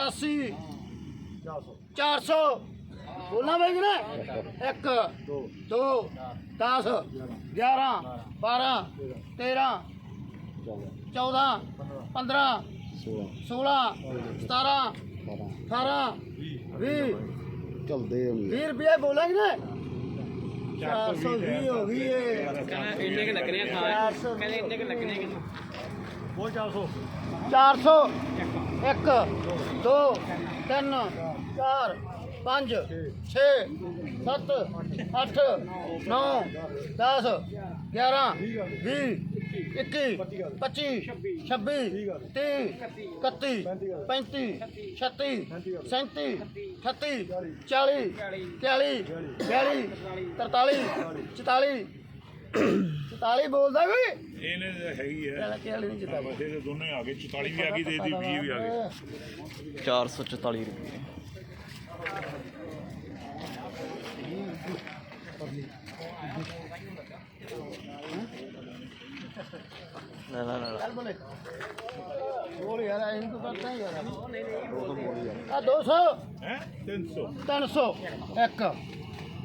83 400 ਬੋਲਣਾ ਬਈ ਕਿ ਨਾ 1 2 10 11 12 13 14 15 16 17 18 20 ਚਲਦੇ ਆ ਵੀ 20 ਰੁਪਏ ਬੋਲਾਂਗੇ ਨਾ 420 ਹੋ ਗਈ ਏ। ਇੰਨੇ ਕਿ ਲੱਗਣੇ ਆ ਖਾਣ ਕਹਿੰਦੇ ਇੰਨੇ ਕਿ ਲੱਗਣੇ ਆ ਬੋਲ 400 400 1 2 3 4 5 6 7 8 9 10 11 20 21 25 26 30 31 35 36 37 38 40 41 42 43 44 44 ਬੋਲਦਾ ਕੋਈ? ਇਹਨੇ ਤਾਂ ਹੈਗੀ ਹੈ। ਚੱਲ ਕਿਹੜੀ ਨਹੀਂ ਜਿੱਤਾ ਬਸੇ ਦੇ ਦੋਨੇ ਆ ਗਏ 44 ਵੀ ਆ ਗਈ ਤੇ ਇਹਦੀ 20 ਵੀ ਆ ਗਈ। 444 ਰੁਪਏ। ਨਾ ਨਾ ਨਾ ਚੱਲ ਬੋਲੇ। ਬੋਲ ਯਾਰ ਇਹਨੂੰ ਤਾਂ ਕਰਦਾ ਹੀ ਯਾਰ। ਆ 200 ਹੈ? 300 300 1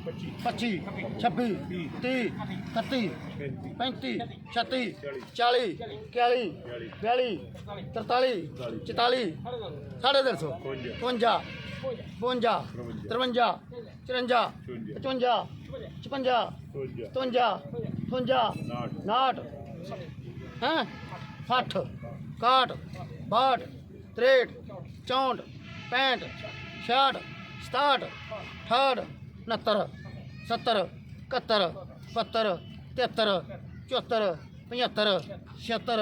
25 26 30 31 35 36 40 41 42 43 44 ਸਾਢੇ ਤਿੰਨ ਸੌ। 52 52 53 54 55 56 57 58 59 ਹੈਂ? 60 61 62 63 64 65 66 67 68 उनहत्तर सत्तर इकहत्तर बहत्तर तिहत्तर चौहत्तर पचहत्तर छिहत्तर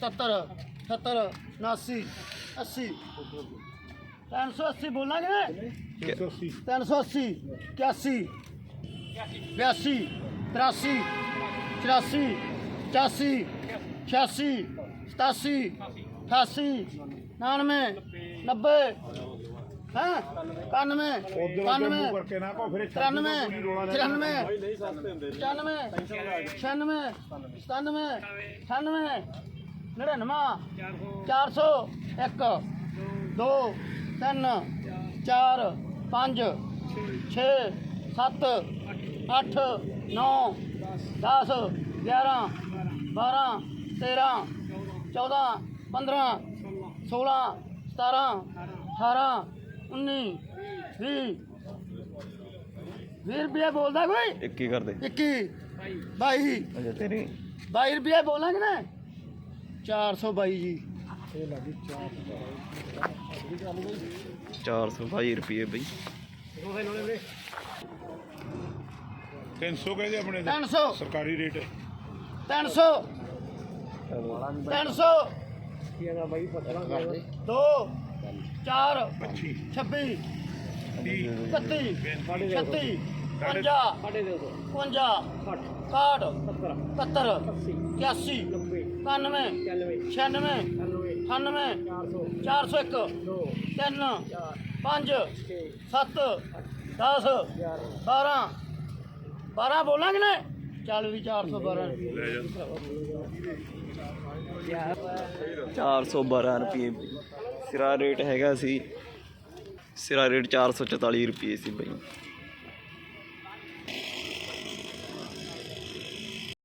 सतर अठहत्तर उनासी अस्सी। तीन सौ अस्सी बोलना कि तीन सौ अस्सी इक्यासी बयासी तिरासी चौरासी पचासी छियासी सतासी अठासी नानवे नब्बे ਹਾਂ? 91 91 ਕਰਕੇ ਨਾ ਕੋ ਫਿਰ 93 94 95 96 97 98 99 400 1 2 3 4 5 6 7 8 9 10 11 12 13 14 15 16 17 18 19 20 ਵੀਹ ਰੁਪਏ ਬੋਲਦਾ ਕੋਈ? ਇੱਕ ਹੀ ਕਰ ਦੇ। 21 22 ਅੱਛਾ ਤੇਰੀ? 22 ਰੁਪਏ ਬੋਲਾਂਗੇ ਨਾ? 422 ਜੀ। 422 ਰੁਪਏ ਬਈ 300 ਕਹਦੇ ਆਪਣੇ ਤੇ? 300 ਸਰਕਾਰੀ ਰੇਟ। 300 300 ਦੋ। 4 25 26 30 31 36 50 ਸਾਡੇ ਦੇ ਦੋ। 55 61 70 81 91 96 98 401 3 5 7 10 12 12 ਬੋਲਾਂਗੇ ਨਾ? ਚੱਲ ਵੀ 412 ਲੈ ਜਾ। 412 ਰੁਪਏ। ਸਿਰਾ ਰੇਟ ਹੈਗਾ ਸੀ। ਸਿਰਾ ਰੇਟ 444 ਰੁਪਏ ਸੀ ਬਈ।